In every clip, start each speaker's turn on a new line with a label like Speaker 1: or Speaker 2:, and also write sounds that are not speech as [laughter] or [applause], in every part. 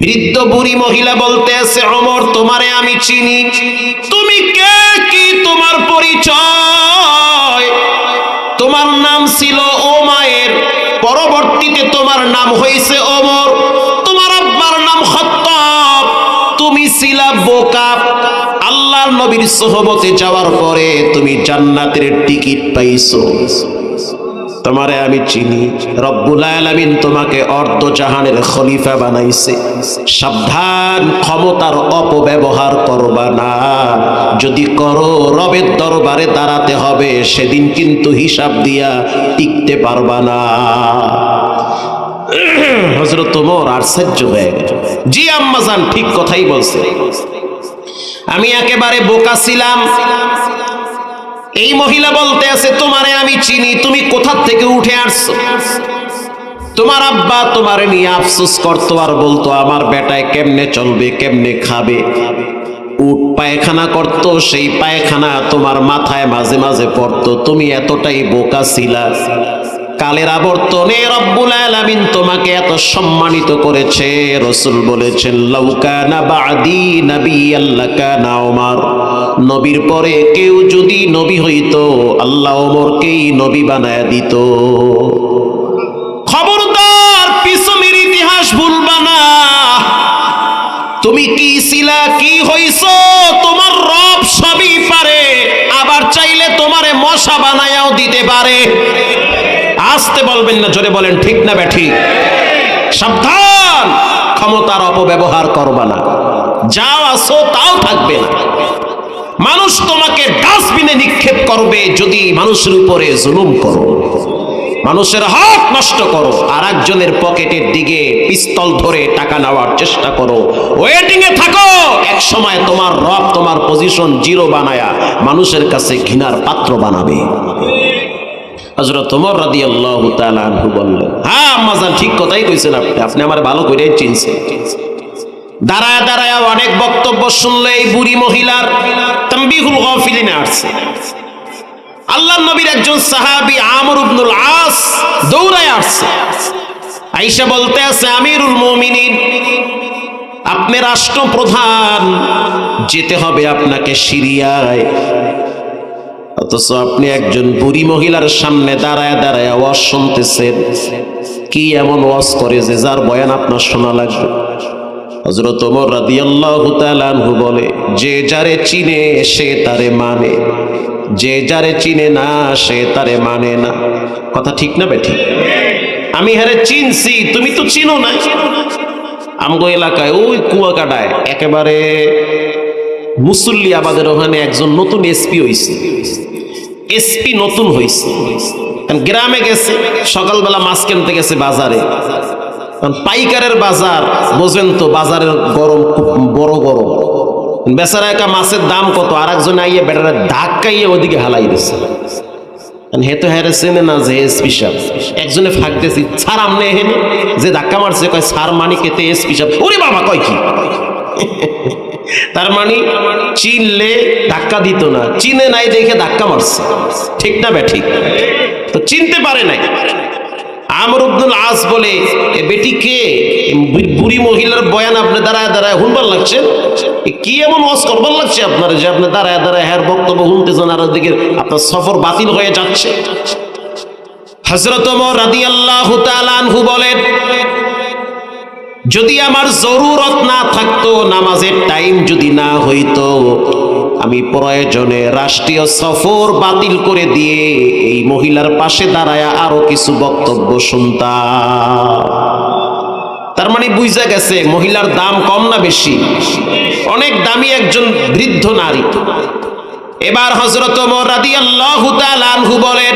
Speaker 1: বৃদ্ধ বুড়ি মহিলা বলতে আছে অমর তোমারে আমি চিনি। তুমি কে কি তোমার পরিচয়? তোমার নাম ছিল ও মায়ের পরবর্তীতে তোমার নাম হয়েছে অমর তোমার আব্বার নাম খত্তব। তুমি ছিলা বোকা। আল্লাহর নবীর সোহবতে যাওয়ার পরে তুমি জান্নাতের টিকিট পাইছো। তোমারে আমি চিনি। রব্বুল আলামিন তোমাকে অর্ধ জাহানের খলিফা বানাইছে। সাবধান, ক্ষমতার অপব্যবহার করবা না। যদি করো, রবের দরবারে দাঁড়াতে হবে, সেদিন কিন্তু হিসাব দিয়া টিকতে পারবা না। হজরত তোমার আশ্চর্য হয়ে গেল। জি আম্মাজান ঠিক কথাই বলছে। আমি একেবারে বোকা ছিলাম। এই মহিলা বলতে আছে, তোমারে আমি চিনি, তুমি কোথা থেকে উঠে আসছো? তোমার আব্বা তোমারে নিয়ে আফসোস করতো আর বলতো, আমার বেটায় কেমনে চলবে, কেমনে খাবে? উট পায়খানা করত, সেই পায়খানা তোমার মাথায় মাঝে মাঝে পড়তো, তুমি এতটাই বোকা ছিলা। কালের আবর্তনে রব্বুল আলামিন তোমাকে এত সম্মানিত করেছে রসুল বলেছেন লাউকানা বাদি নবী আল্লাহ কানা ওমর। নবীর পরে কেউ যদি নবী হইতো, আল্লাহ ওমরকেই নবী বানায় দিত। খবরদার, পিছনের ইতিহাস ভুলবা না। তুমি কি ছিলা কি হইছ, তোমার রব সবই পারে, আবার চাইলে তোমারে মশা বানায়াও দিতে পারে। আসতে বলবেন না, জোরে বলেন, ঠিক না ব্যাঠি? সাবধান! ক্ষমতার অপব্যবহার করবা না। যাও আসো তাও থাকবে না। মানুষ তোমাকে ডাস্টবিনে নিক্ষেপ করবে যদি মানুষের উপরে জুলুম করো। মানুষের হক নষ্ট করো। আর একজনের পকেটের দিকে পিস্তল ধরে টাকা নেওয়ার চেষ্টা করো। ওয়েটিং এ থাকো। এক সময় তোমার রব, তোমার পজিশন জিরো বানায়া মানুষের কাছে ঘৃণার পাত্র বানাবে। হজরত তোমার রাদি আল্লাহ বললেন হ্যাঁ ঠিক কথাই কইছেন আপনি। আপনি আমার ভালো করে চিনছেন। দাঁড়ায় দাঁড়ায় অনেক বক্তব্য শুনলে এই বুড়ি মহিলার আসছে। আল্লাহ নবীর একজন সাহাবী আস দৌড়ায় আসছে। আইসা বলতে আছে, আমিরুল মুমিনিন, আপনি রাষ্ট্রপ্রধান, যেতে হবে আপনাকে সিরিয়ায়। অথচ আপনি একজন বুড়ি মহিলার সামনে দাঁড়ায় দাঁড়ায় ওয়াজ শুনতেছেন। কি এমন ওয়াজ করে যে যার বয়ান আপনার শোনা লাগবে? হজরত ওমর রাদিয়াল্লাহু তাআলা আনহু বলে, যে যারে চিনে সে তারে মানে যে যারে চিনে না সে তারে মানে না। কথা ঠিক না বেঠিক আমি হারে চিনছি, তুমি তো চিনো না। আমগো এলাকায় ওই কুয়াকাটায় একেবারে মুসল্লি আবাদের ওখানে একজন নতুন এসপি হইছে। এসপি নতুন কারণ গ্রামে গেছে, সকালবেলা মাছ কিনতে গেছে বাজারে। পাইকারের বাজার, বোঝেন তো বাজারের গরম খুব বড় গরম। বেচারা একা মাছের দাম কত আর একজন আইয়ে বেটারা ধাক্কাইয়ে ওদিকে হালাই দিছে। কারণ হেতো হেরে চেনে না যে এসপি সাহেব। একজনে ফাঁক দিয়েছি, ছাড় আমনে হেনে যে ধাক্কা মারছে, কয় সার মানি কেতে এসপি সাহেব। ওরে বাবা, কয় কি? [laughs] তার মানে চিনলে ধাক্কা দিত না। চিনে নাই দেখে ধাক্কা মারছে। ঠিক না বে ঠিক তো চিনতে পারে নাই। আমর আস বলে, এ বেটি কে? বুড়ি মহিলার বয়ান আপনি দাঁড়ায় দাঁড়ায় শুনবার লাগছে কি এমন ওয়াজ করবার লাগছে আপনার যে আপনি দাঁড়ায় দাঁড়ায় হ্যার বক্তব্য শুনতেছেন আর ওদিকে আপনার সফর বাতিল হয়ে যাচ্ছে? হজরত রাদি আল্লাহ আনহু বলেন যদি আমার জরুরত না থাকতো, নামাজের টাইম যদি না হইতো, আমি প্রয়োজনে রাষ্ট্রীয় সফর বাতিল করে দিয়ে এই মহিলার পাশে দাঁড়ায় আরও কিছু বক্তব্য শুনতাম। তার মানে বুঝা গেছে, মহিলার দাম কম না বেশি? অনেক দামি একজন বৃদ্ধ নারী। এবার হজরত আল্লাহ বলেন,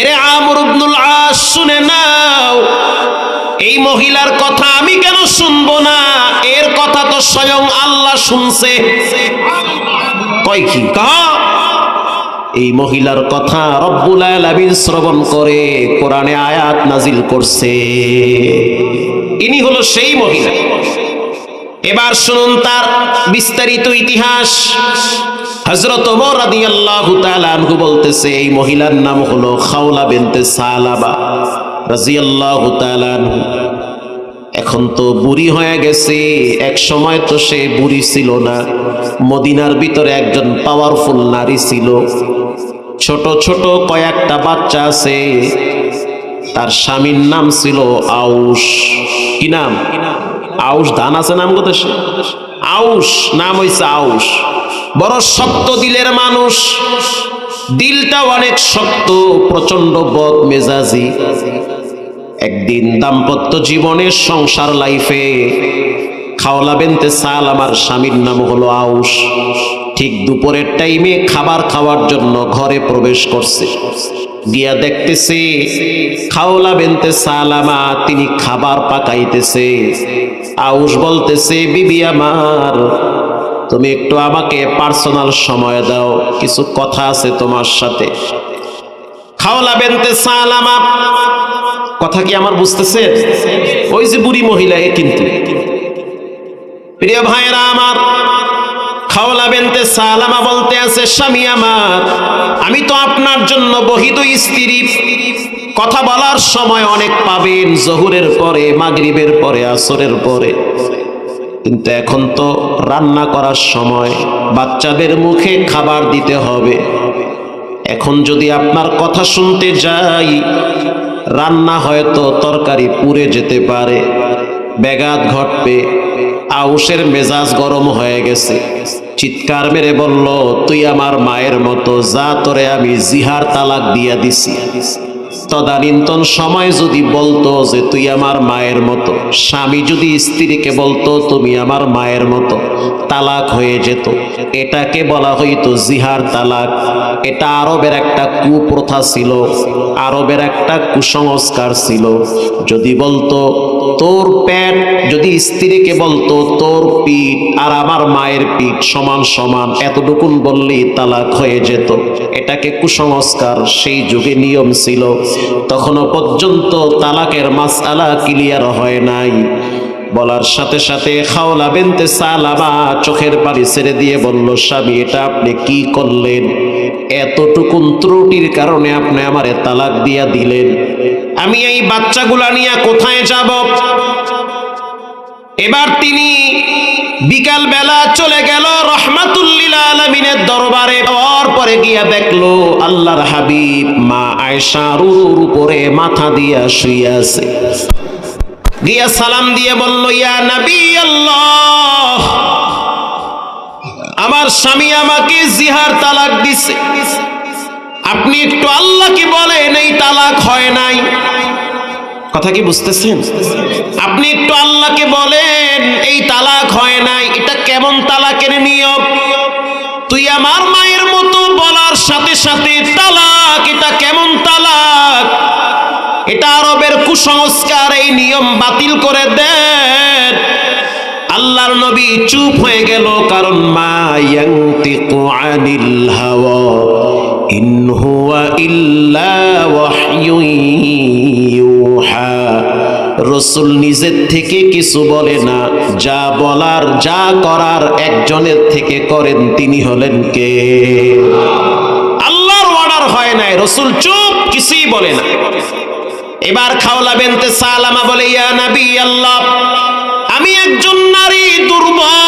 Speaker 1: এরে আমর আস, শুনে নাও এই মহিলার কথা আমি কেন শুনব না? এর কথা তো স্বয়ং আল্লাহ শুনছে। কয় কি? এই মহিলার কথা রব্বুল আলামিন শ্রবণ করে কোরআনে আয়াত নাজিল করছে। ইনি হলো সেই মহিলা। এবার শুনুন তার বিস্তারিত ইতিহাস। হজরত ওমর রাদিয়াল্লাহু তাআলা আনহু বলতেছে, এই মহিলার নাম হলো খাওলা বিনতে সালাবা। এখন তো বুড়ি হয়ে গেছে, এক সময় তো সে বুড়ি ছিল না। মদিনার ভিতরে একজন পাওয়ারফুল নারী ছিল। ছোট ছোট কয়েকটা বাচ্চা আছে। তার স্বামীর নাম ছিল আউস কি নাম? আউস ধান আছে নাম কোথায় আউস নাম হইছে আউস বড় শক্ত দিলের মানুষ। দিলটা অনেক শক্ত প্রচণ্ড বদ মেজাজি। একদিন দাম্পত্য জীবনের সংসার লাইফে খাওলা বেনতে সাল আমার স্বামীর নাম হলো আউস ঠিক দুপুরের টাইমে খাবার খাওয়ার জন্য ঘরে প্রবেশ করছে। গিয়া দেখতেছে, খাওলা বেনতে সালামা তিনি খাবার পাকাইতেছে। আউস বলতেছে, বিবি আমার তুমি একটু আমাকে পার্সোনাল সময় দাও, কিছু কথা আছে তোমার সাথে। খাওলা বেনতে সালামা কথা কি আমার বুঝতেছে? ওই যে বুড়ি মহিলা, এ কিন্তু। প্রিয় ভাইরা আমার, খাওলা বেনতে সালামা বলতে আছে, স্বামী আমার, আমি তো আপনার জন্য বহিত স্ত্রী। কথা বলার সময় অনেক পাবেন, জহুরের পরে, মাগরিবের পরে, আসরের পরে। কিন্তু এখন তো রান্না করার সময় বাচ্চাদের মুখে খাবার দিতে হবে। এখন যদি আপনার কথা শুনতে যাই, রান্না হয়তো তরকারি পুড়ে যেতে পারে, ব্যাঘাত ঘটবে আউসের মেজাজ গরম হয়ে গেছে। চিৎকার মেরে বলল, তুই আমার মায়ের মতো, যা তোরে আমি জিহার তালাক দিয়া দিছি। তদানীন্তন সময় যদি বলতো যে তুই আমার মায়ের মতো, স্বামী যদি স্ত্রীকে বলতো তুমি আমার মায়ের মতো, তালাক হয়ে যেত। এটাকে বলা হইতো জিহার তালাক। এটা আরবের একটা কুপ্রথা ছিল, আরবের একটা কুসংস্কার ছিল। যদি বলতো তোর পেট যদি স্ত্রীকে বলতো, তোর পিঠ আর আমার মায়ের পিঠ সমান সমান, এতটুকুন বললেই তালাক হয়ে যেত। এটাকে কুসংস্কার, সেই যুগে নিয়ম ছিল। তখনও পর্যন্ত তালাকের মাসআলা ক্লিয়ার হয় নাই। বলার সাথে সাথে খাওলা বেনতে সালামা চোখের পানি ছেড়ে দিয়ে বলল, স্বামী, এটা আপনি কি করলেন? এতটুকুন ত্রুটির কারণে আপনি আমারে তালাক দিয়া দিলেন। আমি এই বাচ্চাগুলা নিয়ে কোথায় যাব? এবার তিনি বিকাল বেলা চলে গেল আলমিনের দরবারে। পরে গিয়া দেখল আল্লাহর হাবিব মা আয়সা রুরুর উপরে মাথা দিয়া শুয়ে গিয়া সালাম দিয়ে বলল, ইয়া নবী আল্লাহ, আমার স্বামী আমাকে জিহার তালাক দিছে। আপনি একটু আল্লাহকে বলেন, এই তালাক হয় নাই। কথা কি বুঝতেছেন? আপনি একটু আল্লাহকে বলেন, এই তালাক হয় নাই। এটা কেমন তালাকের নিয়ম? তুই আমার মায়ের মতো বলার সাথে সাথে তালাক, এটা কেমন তালাক? এটা আরবের কুসংস্কার, এই নিয়ম বাতিল করে দেন। আল্লাহর নবী চুপ হয়ে গেল, কারণ মা ইয়ান্তিকু আনিল হাওয়া। ইন রসুল নিজের থেকে কিছু বলে না। যা বলার, যা করার একজনের থেকে করেন, তিনি হলেন কে? আল্লাহর অর্ডার হয় নাই। রসুল চুপ, কিছুই বলে না। এবার খাওলা বেনতে সালামা বলে, ইয়া নবী আল্লাহ, আমি একজন নারী দুর্বল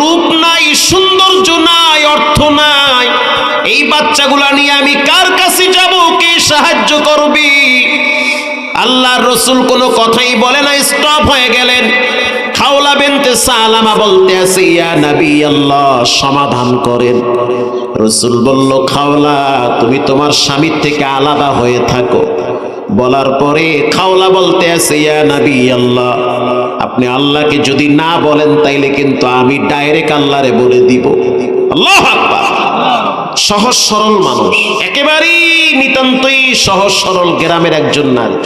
Speaker 1: রূপ নাই, সৌন্দর্য নাই, অর্থ নাই। এই বাচ্চাগুলা নিয়ে আমি কার কাছে যাব? কে সাহায্য করবি? আল্লাহর রসুল কোনো কথাই বলে না স্টপ হয়ে গেলেন। খাওলা বেনতে সালামা বলতে আছে, ইয়া নবী, আল্লাহ, সমাধান করেন। রসুল বলল, খাওলা, তুমি তোমার স্বামীর থেকে আলাদা হয়ে থাকো। বলার পরে খাওলা বলতে আছে, ইয়া নবী, আল্লাহ আপনি আল্লাহকে যদি না বলেন, তাইলে কিন্তু আমি ডাইরেক্ট আল্লাহরে বলে দিব। আল্লাহ সহজ সরল মানুষ। একেবারেই নিতান্তই সহজ সরল গ্রামের একজন নারী।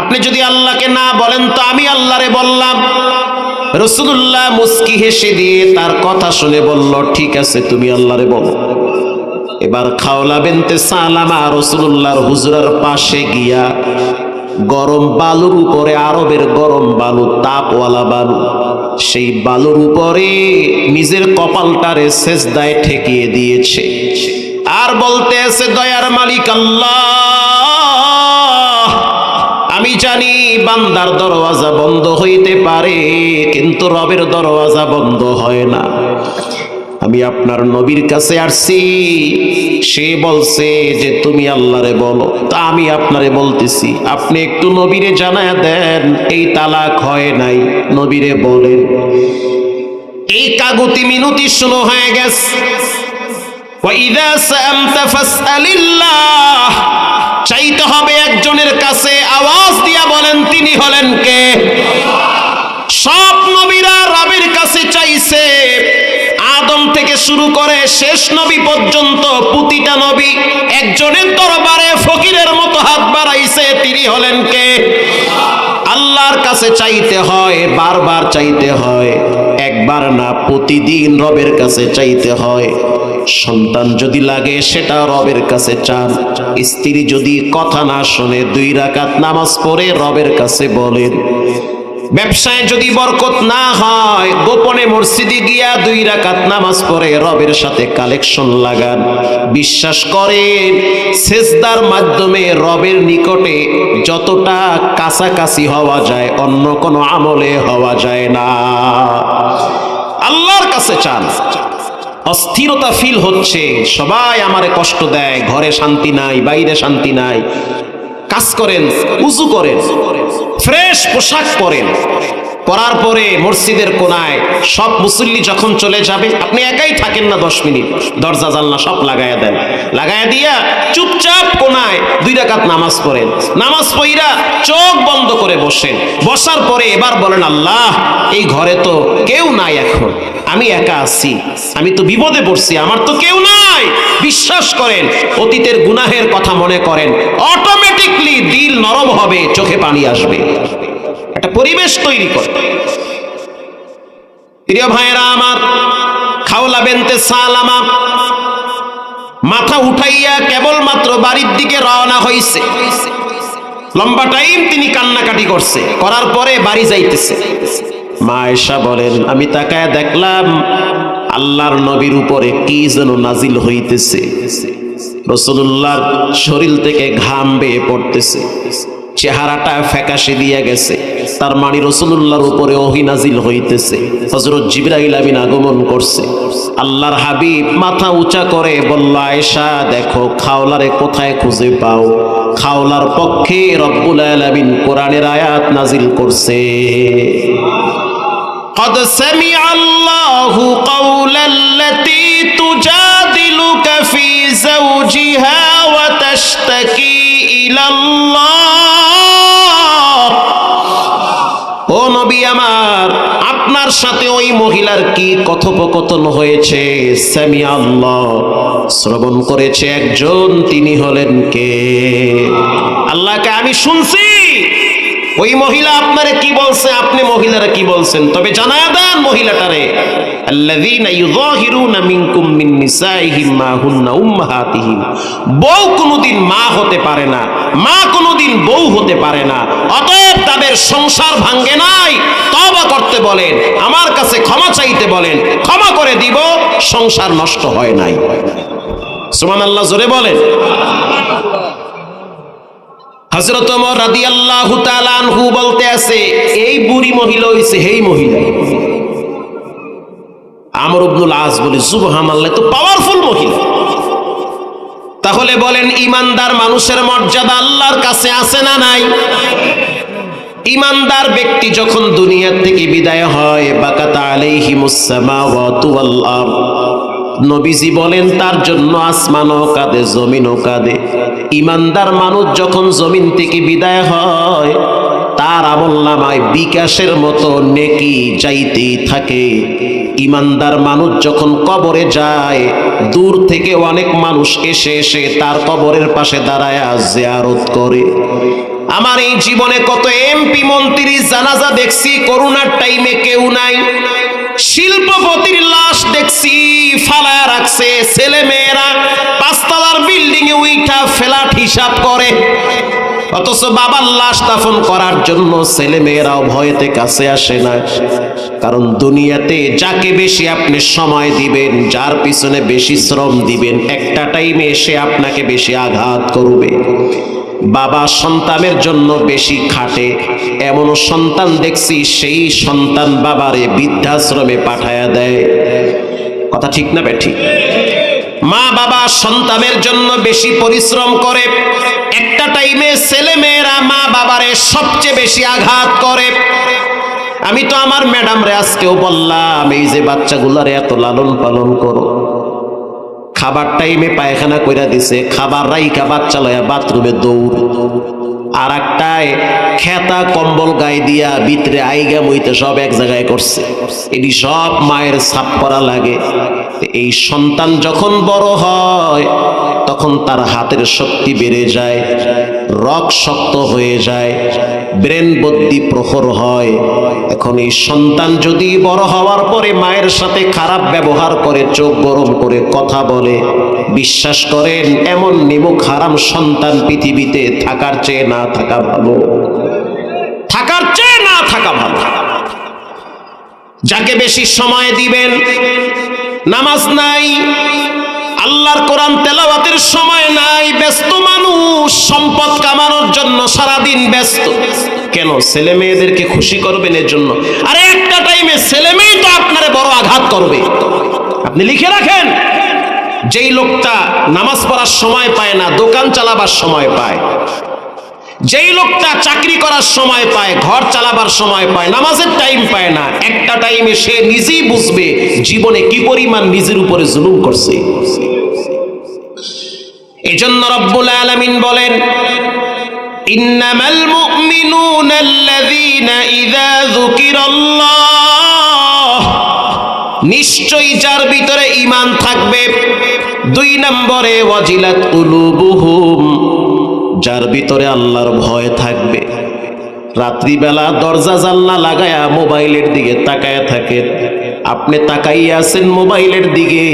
Speaker 1: আপনি যদি আল্লাহকে না বলেন, তো আমি আল্লাহরে বললাম। রসুল্লাহ মুস্কি হেসে দিয়ে তার কথা শুনে বলল, ঠিক আছে, তুমি আল্লাহরে বলো। এবার খাওলা বেনতে সালামা রসুল্লাহর হুজুরার পাশে গিয়া গরম বালুর উপরে আরবের গরম বালু, তাপওয়ালা বালু। সেই বালুর উপরে নিজের কপালটারে সেজদায় ঠেকিয়ে দিয়েছে। আর বলতে আছে, দয়ার মালিক আল্লাহ, আমি আমি জানি বান্দার দরওয়াজা বন্ধ হইতে পারে, কিন্তু রবের দরওয়াজা বন্ধ হয় না। আমি আপনার নবীর কাছে আসছি। সে বলছে যে, তুমি আল্লাহরে বলো। তা আমি আপনারে বলতেছি। আপনি একটু নবীরে জানায় দেন, এই তালাক হয় নাই। নবীরে বলেন এই কাগুতি মিনতি শুনো হয়ে গেছে। চাইতে হবে একজনের কাছে আওয়াজ দিয়া বলেন, তিনি হলেন কে? সব নবীরা রবের কাছে চাইছে শুরু করে শেষ নবী পর্যন্ত প্রতিটা নবী একজনের দরবারে ফকিরের মতো হাত বাড়াইছে। তিনি হলেন কে? আল্লাহর কাছে চাইতে হয়, বারবার চাইতে হয়, একবার না, প্রতিদিন রবের কাছে চাইতে হয়। সন্তান যদি লাগে, সেটা রবের কাছে চান। স্ত্রী যদি কথা না শোনে, দুই রাকাত নামাজ পড়ে রবের কাছে বলেন ব্যবসায় যদি বরকত না হয়, গোপনে মসজিদে গিয়া দুই রাকাত নামাজ পড়ে, রবের সাথে কালেকশন লাগান। বিশ্বাস করেন, সেজদার মাধ্যমে রবের নিকটে যতটা কাছাকাছি হওয়া যায়, অন্য কোনো আমলে হওয়া যায় না। আল্লাহর কাছে চান। অস্থিরতা ফিল হচ্ছে, সবাই আমারে কষ্ট দেয়, ঘরে শান্তি নাই, বাইরে শান্তি নাই। কাজ করেন, উজু করেন। ফ্রেশ পোশাক পরেন। পরার পরে মসজিদের কোনায় সব মুসল্লি যখন চলে যাবে, আপনি একাই থাকেন না দশ মিনিট। দরজা, জানলা সব লাগাইয়া দেন। লাগাইয়া দিয়া চুপচাপ কোনায় দুই রাকাত নামাজ পড়েন। নামাজ পড়িরা চোখ বন্ধ করে বসেন। বসার পরে এবার বলেন, আল্লাহ, এই ঘরে তো কেউ নাই এখন। আমি একা আছি। আমি তো বিপদে পড়ছি। আমার তো কেউ নাই। বিশ্বাস করেন, অতীতের গুনাহের কথা মনে করেন, অটোমেটিকলি দিল নরম হবে, চোখে পানি আসবে। একটা পরিবেশ তৈরি করে। প্রিয় ভাইয়েরা আমার, খাওলা বেনতে সালামা মাথা উঠাইয়া কেবলমাত্র বাড়ির দিকে রওনা হইছে। লম্বা টাইম তিনি কান্নাকাটি করছে, করার পরে বাড়ি যাইতেছে। মা এসা বলেন, আমি তাকায় দেখলাম আল্লাহর নবীর উপরে কি যেন নাজিল হইতেছে। রসুল্লাহর শরীর থেকে ঘাম বেয়ে পড়তেছে। চেহারাটা ফ্যাকাশে দিয়ে গেছে। তার মানি রসুল্লাহর উপরে অহিনাজিল হইতেছে। হজরত জিব্রাইল আমিন আগমন করছে। আল্লাহর হাবিব মাথা উঁচা করে বলল, আয়েশা, দেখো, খাওলারে কোথায় খুঁজে পাও? খাওলার পক্ষে রব্বুল আলামিন কোরআনের আয়াত নাজিল করছে। قد سمع الله قول التي تجادلك في زوجها وتشتكي إلى الله ও নবী আমার আপনার সাথে ওই মহিলার কি কথোপকথন হয়েছে সামি আল্লাহ শ্রবণ করেছে একজন তিনি হলেন কে আল্লাহকে আমি শুনছি ওই মহিলা আপনারে কি বলছে? আপনি মহিলারা কি বলছেন? তবে জানায় দেন মহিলাটারে। বউ কোনোদিন মা হতে পারে না, মা কোনোদিন বউ হতে পারে না। অতএব তাদের সংসার ভাঙ্গে নাই। তওবা করতে বলেন, আমার কাছে ক্ষমা চাইতে বলেন, ক্ষমা করে দিব, সংসার নষ্ট হয় নাই। সুবহানাল্লাহ, জোরে বলেন। হজরত বলতে আছে, এই বুড়ি মহিলা হইছে হেই মহিলা। আমর আজ বলি তো পাওয়ারফুল মহিলা। তাহলে বলেন, ইমানদার মানুষের মর্যাদা আল্লাহর কাছে আছে না নাই? ইমানদার ব্যক্তি যখন দুনিয়ার থেকে বিদায় হয়, বাকাতা নবীজি বলেন, তার জন্য আসমানও কাঁদে, জমিনও কাঁদে। ইমানদার মানুষ যখন জমিন থেকে বিদায় হয়, তার আমল বিকাশের মতো নেকি চাইতেই থাকে। ইমানদার মানুষ যখন কবরে যায়, দূর থেকে অনেক মানুষ এসে এসে তার কবরের পাশে দাঁড়ায় জিয়ারত করে। আমার এই জীবনে কত এমপি মন্ত্রী জানাজা দেখছি, করোনার টাইমে কেউ নাই। শিল্পপতির লাশ দেখছি ফালায় রাখছে, ছেলে মেয়েরা পাঁচতলার বিল্ডিং এ উইঠা ফ্ল্যাট হিসাব করে। অথচ বাবার লাশ দাফন করার জন্য ছেলে মেয়েরাও ভয়েতে কাছে আসে না। কারণ দুনিয়াতে যাকে বেশি আপনি সময় দিবেন, যার পিছনে বেশি শ্রম দিবেন, একটা টাইমে এসে আপনাকে বেশি আঘাত করবে। বাবা সন্তানের জন্য বেশি খাটে। এমন সন্তান দেখছি, সেই সন্তান বাবারে বৃদ্ধাশ্রমে পাঠায়া দেয়। কথা ঠিক না বেঠি মা বাবা সন্তানের জন্য বেশি পরিশ্রম করে, একটা টাইমে ছেলে মেয়েরা মা বাবারে সবচেয়ে বেশি আঘাত করে। আমি তো আমার ম্যাডাম রে আজকেও বললাম, এই যে বাচ্চাগুলারে এত লালন পালন করো। খাবার টাইমে পায়খানা কইরা দিছে, খাবার রাইকা বাচ্চা লয়া বাথরুমে দৌড়। আর খেতা কম্বল গায়ে দিয়া ভিতরে আইগা মইতে সব এক জায়গায় করছে। এটি সব মায়ের ছাপ করা লাগে। এই সন্তান যখন বড় হয়, তখন তার হাতের শক্তি বেড়ে যায় রক শক্ত হয়ে যায়, ব্রেন বুদ্ধি প্রখর হয়। এখন এই সন্তান যদি বড় হওয়ার পরে মায়ের সাথে খারাপ ব্যবহার করে, চোখ গরম করে কথা বলে, বিশ্বাস করেন, এমন নিমুখ হারাম সন্তান পৃথিবীতে থাকার চেয়ে না থাকা ভালো। থাকার চেয়ে না থাকা ভালো। যাকে বেশি সময় দিবেন নামাজ নাই, আল্লাহর কোরআন তেলাওয়াতের সময় নাই, ব্যস্ত মানুষ, সম্পদ কামানোর জন্য সারাদিন ব্যস্ত। কেন? ছেলে মেয়েদেরকে খুশি করবেন এর জন্য আরে একটা টাইমে ছেলে মেয়ে তো আপনারে বড় আঘাত করবে। আপনি লিখে রাখেন, যেই লোকটা নামাজ পড়ার সময় পায় না, দোকান চালাবার সময় পায় যেই লোকটা চাকরি করার সময় পায়, ঘর চালাবার সময় পায়, নামাজের টাইম পায় না, একটা টাইমে সে নিজেই বুঝবে জীবনে কি পরিমাণ নিজের উপরে জুলুম করছে। এজন্য রব্বুল আলামিন বলেন, ইন্নামাল মুমিনুনা আল্লাযীনা ইযা যুকিরাল্লাহ। নিশ্চয়ই যার ভিতরে ঈমান থাকবে, দুই নম্বরে ওয়াজিলাত কুলুবুহুম যার ভিতরে আল্লাহর ভয় থাকবে। রাত্রিবেলা দরজা জানলা লাগায়া মোবাইলের দিকে তাকায়া থাকে। আপনি তাকাইয়া আছেন মোবাইলের দিকে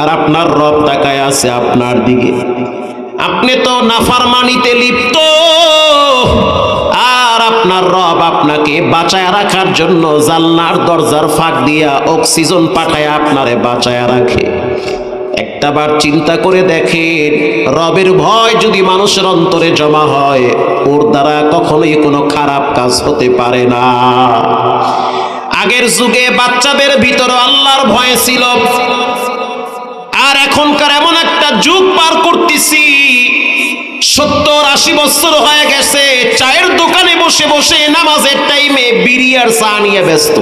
Speaker 1: আর আপনার রব তাকায় আছে আপনার দিকে। আপনি তো নাফারমানিতে লিপ্ত। আর আপনার রব আপনাকে বাঁচায় রাখার জন্য জানলার দরজার ফাঁক দিয়া অক্সিজেন পাঠায় আপনারে বাঁচায় রাখে। একটাবার চিন্তা করে দেখেন, রবের ভয় যদি মানুষের অন্তরে জমা হয়, ওর দ্বারা কখনোই কোনো খারাপ কাজ হতে পারে না। আগের যুগে বাচ্চাদের ভিতরে আল্লাহর ভয় ছিল। আর এখনকার এমন একটা যুগ পার করতেছি, সত্তর আশি বছর হয়ে গেছে, চায়ের দোকানে বসে বসে নামাজের টাইমে বিড়ি আর চা নিয়ে ব্যস্ত।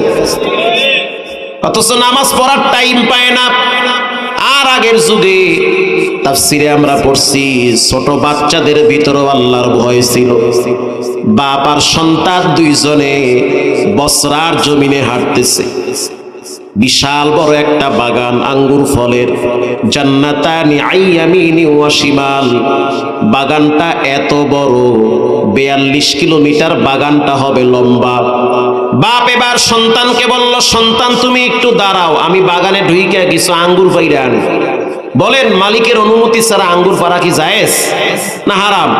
Speaker 1: অথচ নামাজ পড়ার টাইম পায় না। আগের যুগে তাফসিরে আমরা পড়ছি, ছোট বাচ্চাদের ভিতরেও আল্লাহর ভয় ছিল। বাপ আর সন্তান দুইজনে বসরার জমিনে হাঁটতেছে। বিশাল বড় একটা বাগান, আঙ্গুর ফলের। জান্নাতানি আইয়ামিনি বাগানটা এত বড়, বেয়াল্লিশ কিলোমিটার বাগানটা হবে লম্বা। বাপ এবার সন্তানকে বলল, সন্তান, তুমি একটু দাঁড়াও, আমি বাগানে ঢুইকে কিছু আঙ্গুর পাইরা আনি। বলেন, মালিকের অনুমতি ছাড়া আঙ্গুর পাড়া কি জায়েজ? না হারাম?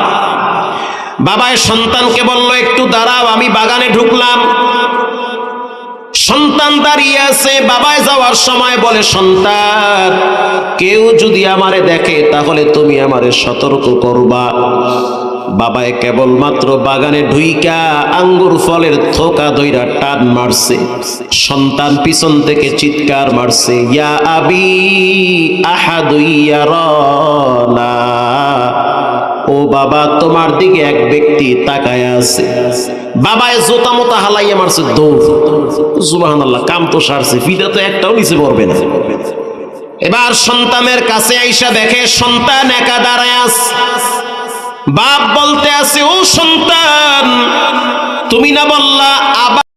Speaker 1: বাবায় সন্তানকে বলল, একটু দাঁড়াও, আমি বাগানে ঢুকলাম। সন্তান দাঁড়িয়ে আছে, বাবায় যাওয়ার সময় বলে, সন্তান, কেউ যদি আমারে দেখে, তাহলে তুমি আমারে সতর্ক করবা। বাবায় কেবলমাত্র বাগানে ঢুইকা আঙ্গুর ফলের থোকা দইরা টান মারছে। সন্তান পিছন থেকে চিৎকার মারছে, ইয়া আবি আহাদুইয়া ও বাবা, তোমার দিকে এক ব্যক্তি তাকায় আছে। বাবায় জোতা মোতা হালাইয়া মারছে, দৌড়। আল্লাহ কাম তো সারছে, ফিদা তো একটাও নিচে পড়বে না। এবার সন্তানের কাছে আইসা দেখে, সন্তান একা দাঁড়ায় আছে। বাপ বলতে আছে ও সন্তান তুমি না বললা আবার